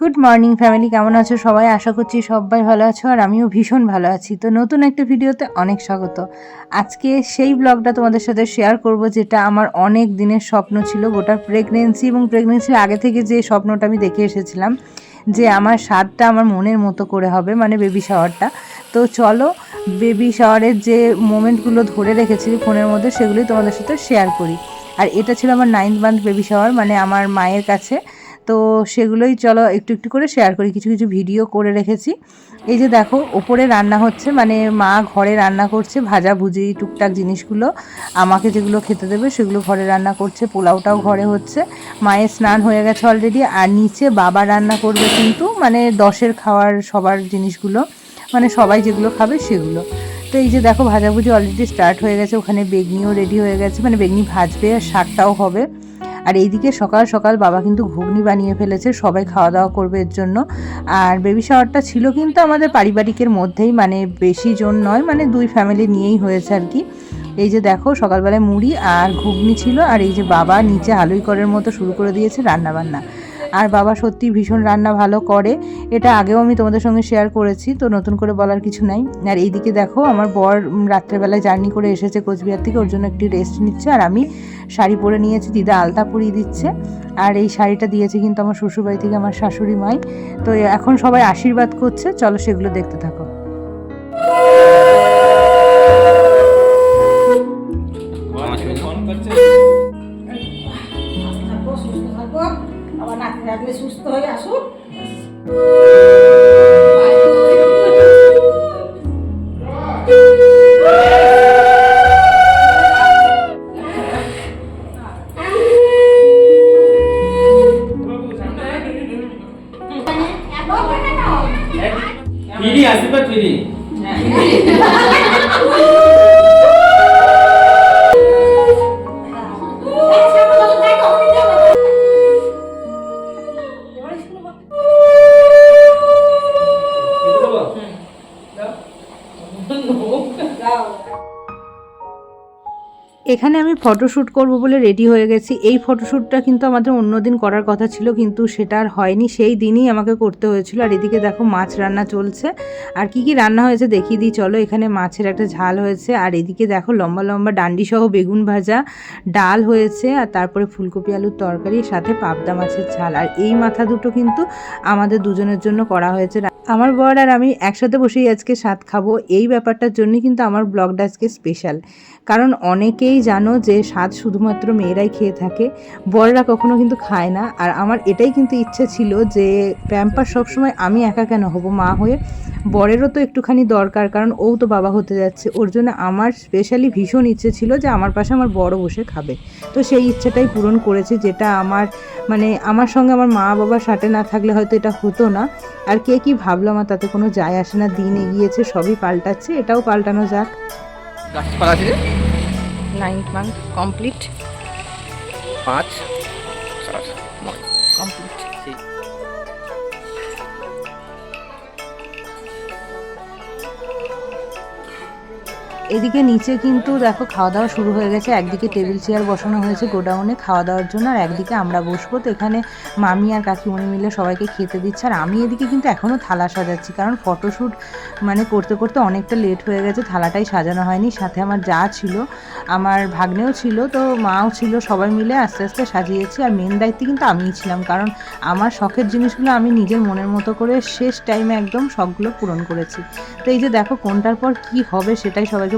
Good morning family কেমন আছো সবাই? আশা করছি সবাই ভালো আছো আর আমিও ভীষণ ভালো আছি। তো নতুন একটা ভিডিওতে অনেক স্বাগত। আজকে সেই ব্লগটা তোমাদের সাথে শেয়ার করব যেটা আমার অনেক দিনের স্বপ্ন ছিল, গোটা প্রেগনেন্সি এবং প্রেগনেন্সির আগে থেকে যে স্বপ্নটা আমি দেখে এসেছিলাম, যে আমার স্বাদটা আমার মনের মতো করে হবে মানে বেবি শাওয়ারটা তো চলো বেবি শাওয়ারের যে মোমেন্টগুলো ধরে রেখেছি ফোনের মধ্যে সেগুলি তোমাদের সাথে শেয়ার করি। আর এটা ছিল আমার নাইন্থ মান্থ বেবি শাওয়ার মানে আমার মায়ের কাছে। তো সেগুলোই চলো একটু একটু করে শেয়ার করি। কিছু কিছু ভিডিও করে রেখেছি। এই যে দেখো, ওপরে রান্না হচ্ছে মানে মা ঘরে রান্না করছে ভাজা ভুজি, টুকটাক জিনিসগুলো। আমাকে যেগুলো খেতে দেবে সেগুলো ঘরে রান্না করছে, পোলাওটাও ঘরে হচ্ছে। মায়ের স্নান হয়ে গেছে অলরেডি আর নিচে বাবা রান্না করবে কিন্তু মানে দশের খাওয়ার সবার জিনিসগুলো মানে সবাই যেগুলো খাবে সেগুলো। তো এই যে দেখো ভাজাভুজি অলরেডি স্টার্ট হয়ে গেছে, ওখানে বেগনিও রেডি হয়ে গেছে মানে বেগনি ভাজবে, আর শাকটাও হবে। আর এইদিকে সকাল সকাল বাবা কিন্তু ঘুগনি বানিয়ে ফেলেছে, সবাই খাওয়া দাওয়া করবে এর জন্য। আর বেবি শাওয়ারটা ছিল কিন্তু আমাদের পারিবারিকের মধ্যেই মানে বেশি জন নয় মানে দুই ফ্যামিলি নিয়েই হয়েছে আর কি। এই যে দেখো, সকালবেলায় মুড়ি আর ঘুগনি ছিল, আর এই যে বাবা নিচে আলুই করের মতো শুরু করে দিয়েছে রান্না বান্না আর বাবা সত্যি ভীষণ রান্না ভালো করে। এটা আগেও আমি তোমাদের সঙ্গে শেয়ার করেছি, তো নতুন করে বলার কিছু নাই। আর এইদিকে দেখো, আমার বর রাত্রেবেলায় জার্নি করে এসেছে কোচবিহার থেকে, ওর জন্য একটি রেস্ট নিচ্ছে। আর আমি শাড়ি পরে নিয়েছি, দিদা আলতা পরিয়ে দিচ্ছে। আর এই শাড়িটা দিয়েছে কিন্তু আমার শ্বশুরবাড়ি থেকে আমার শাশুড়ি মাই। তো এখন সবাই আশীর্বাদ করছে, চলো সেগুলো দেখতে থাকো। থাকলে সুস্থ হয়ে আসুক পিড়ি আশীর্বাদ পিড়ি এখানে আমি ফটোশ্যুট করব বলে রেডি হয়ে গেছি। এই ফটোশ্যুটটা কিন্তু আমাদের অন্যদিন করার কথা ছিল, কিন্তু সেটা আর হয়নি। সেই দিনই আমাকে করতে হয়েছিল। আর এদিকে দেখো মাছ রান্না চলছে। আর কি কি রান্না হয়েছে দেখিয়ে দিই। চলো, এখানে মাছের একটা ঝাল হয়েছে। আর এদিকে দেখো লম্বা লম্বা ডান্ডি সহ বেগুন ভাজা, ডাল হয়েছে, আর তারপরে ফুলকপি আলুর তরকারি, সাথে পাবদা মাছের ঝাল। আর এই মাথা দুটো কিন্তু আমাদের দুজনের জন্য করা হয়েছে। আমার বর আর আমি একসাথে বসেই আজকে স্বাদ খাব। এই ব্যাপারটার জন্যই কিন্তু আমার ব্লগটা আজকে স্পেশাল কারণ অনেকেই জানো যে স্বাদ শুধুমাত্র মেয়েরাই খেয়ে থাকে। বড়রা কখনো কিন্তু খায় না। আর আমার এটাই কিন্তু ইচ্ছে ছিল যে প্যাম্পার সবসময় আমি একা কেন হব? মা হয়ে বরেরও তো একটুখানি দরকার। কারণ ও তো বাবা হতে যাচ্ছে। ওর জন্য আমার স্পেশালি ভীষণ ইচ্ছে ছিল যে আমার পাশে আমার বড় বসে খাবে। তো সেই ইচ্ছেটাই পূরণ করেছি যেটা আমার মানে আমার সঙ্গে আমার মা বাবা সাথে না থাকলে হয়তো এটা হতো না। আর কে কি ভাবলো আমার তাতে কোনো যায় আসে না দিন এগিয়েছে সবই পাল্টাচ্ছে এটাও পাল্টানো যাক। নাইন্থ মান্থ কমপ্লিট পাঁচ কমপ্লিট এদিকে নিচে কিন্তু দেখো খাওয়া দাওয়া শুরু হয়ে গেছে। একদিকে টেবিল চেয়ার বসানো হয়েছে গোডাউনে খাওয়া দাওয়ার জন্য, আর একদিকে আমরা বসবো। তো এখানে মামি আর কাকিমণি মিলে সবাইকে খেতে দিচ্ছে। আর আমি এদিকে কিন্তু এখনও থালা সাজাচ্ছি, কারণ ফটোশ্যুট মানে করতে করতে অনেকটা লেট হয়ে গেছে। থালাটাই সাজানো হয়নি, সাথে আমার যা ছিল, আমার ভাগ্নেও ছিল, তো মাও ছিল, সবাই মিলে আস্তে আস্তে সাজিয়েছি। আর মেন দায়িত্বে কিন্তু আমিই ছিলাম, কারণ আমার শখের জিনিসগুলো আমি নিজের মনের মতো করে শেষ টাইমে একদম সবগুলো পূরণ করেছি। তো এই যে দেখো কোনটার পর কি হবে সেটাই সবাইকে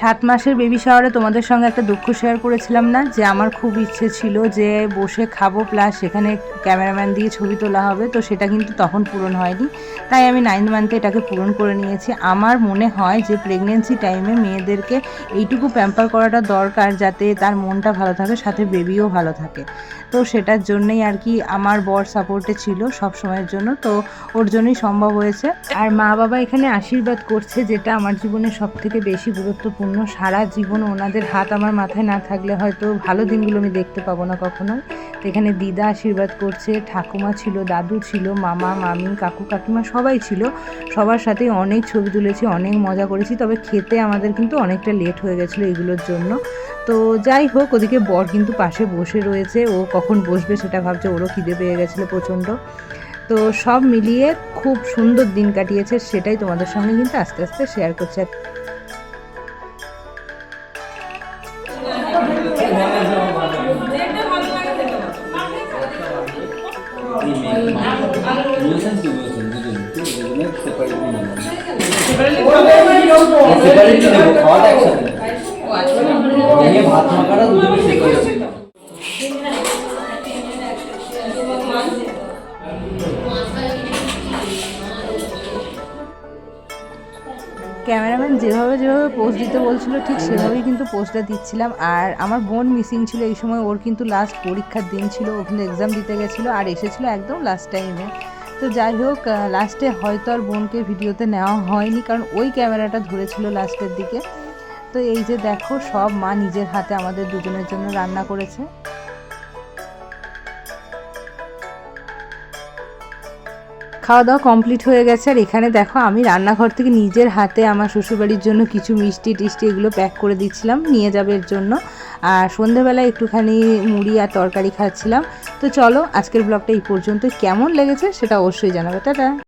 সাত মাসের বেবি শাওয়ারে তোমাদের সঙ্গে একটা দুঃখ শেয়ার করেছিলাম না? যে আমার খুব ইচ্ছে ছিল যে বসে খাব প্লাস সেখানে ক্যামেরাম্যান দিয়ে ছবি তোলা হবে, তো সেটা কিন্তু তখন পূরণ হয়নি। তাই আমি নাইন মান্থে এটাকে পূরণ করে নিয়েছি। আমার মনে হয় যে প্রেগনেন্সি টাইমে মেয়েদেরকে এইটুকু প্যাম্পার করাটা দরকার যাতে তার মনটা ভালো থাকে, সাথে বেবিও ভালো থাকে। তো সেটার জন্যই আর কি আমার বর সাপোর্টে ছিল সব সময়ের জন্য, তো ওর জন্যই সম্ভব হয়েছে। আর মা বাবা এখানে আশীর্বাদ করছে, যেটা আমার জীবনে সব থেকে বেশি গুরুত্বপূর্ণ। জন্য সারা জীবন ওনাদের হাত আমার মাথায় না থাকলে হয়তো ভালো দিনগুলো আমি দেখতে পাবো না কখনোই তো এখানে দিদা আশীর্বাদ করছে, ঠাকুমা ছিল, দাদু ছিল, মামা, মামি, কাকু, কাকিমা সবাই ছিল। সবার সাথে অনেক ছবি তুলেছি, অনেক মজা করেছি, তবে খেতে আমাদের কিন্তু অনেকটা লেট হয়ে গেছিল এগুলোর জন্য। তো যাই হোক, ওদিকে বর কিন্তু পাশে বসে রয়েছে, ও কখন বসবে সেটা ভাবছে, ওরও খিদে পেয়ে গেছিল প্রচণ্ড। তো সব মিলিয়ে খুব সুন্দর দিন কাটিয়েছে, সেটাই তোমাদের সঙ্গে কিন্তু আস্তে আস্তে শেয়ার করছে। ক্যামেরাম্যান যেভাবে যেভাবে পোস্ট দিতে বলছিল, ঠিক সেভাবেই কিন্তু পোস্টটা দিচ্ছিলাম। আর আমার বোন মিসিং ছিল এই সময়, ওর কিন্তু লাস্ট পরীক্ষার দিন ছিল ও কিন্তু এক্সাম দিতে গেছিল আর এসেছিল একদম লাস্ট টাইমে তো যাই হোক লাস্টে হয়তো আর বোনকে ভিডিওতে নেওয়া হয়নি, কারণ ওই ক্যামেরাটা ধরেছিল লাস্টের দিকে। তো এই যে দেখো, সব মা নিজের হাতে আমাদের দুজনের জন্য রান্না করেছে। খাওয়া দাওয়া কমপ্লিট হয়ে গেছে। আর এখানে দেখো, আমি রান্নাঘর থেকে নিজের হাতে আমার শ্বশুরবাড়ির জন্য কিছু মিষ্টি টিষ্টি এগুলো প্যাক করে দিচ্ছিলাম, নিয়ে যাবে এর জন্য। আর সন্ধেবেলায় একটুখানি মুড়ি আর তরকারি খাচ্ছিলাম। তো চলো, আজকের ব্লগটা এই পর্যন্ত কেমন লেগেছে সেটা অবশ্যই জানাবে। টাটা!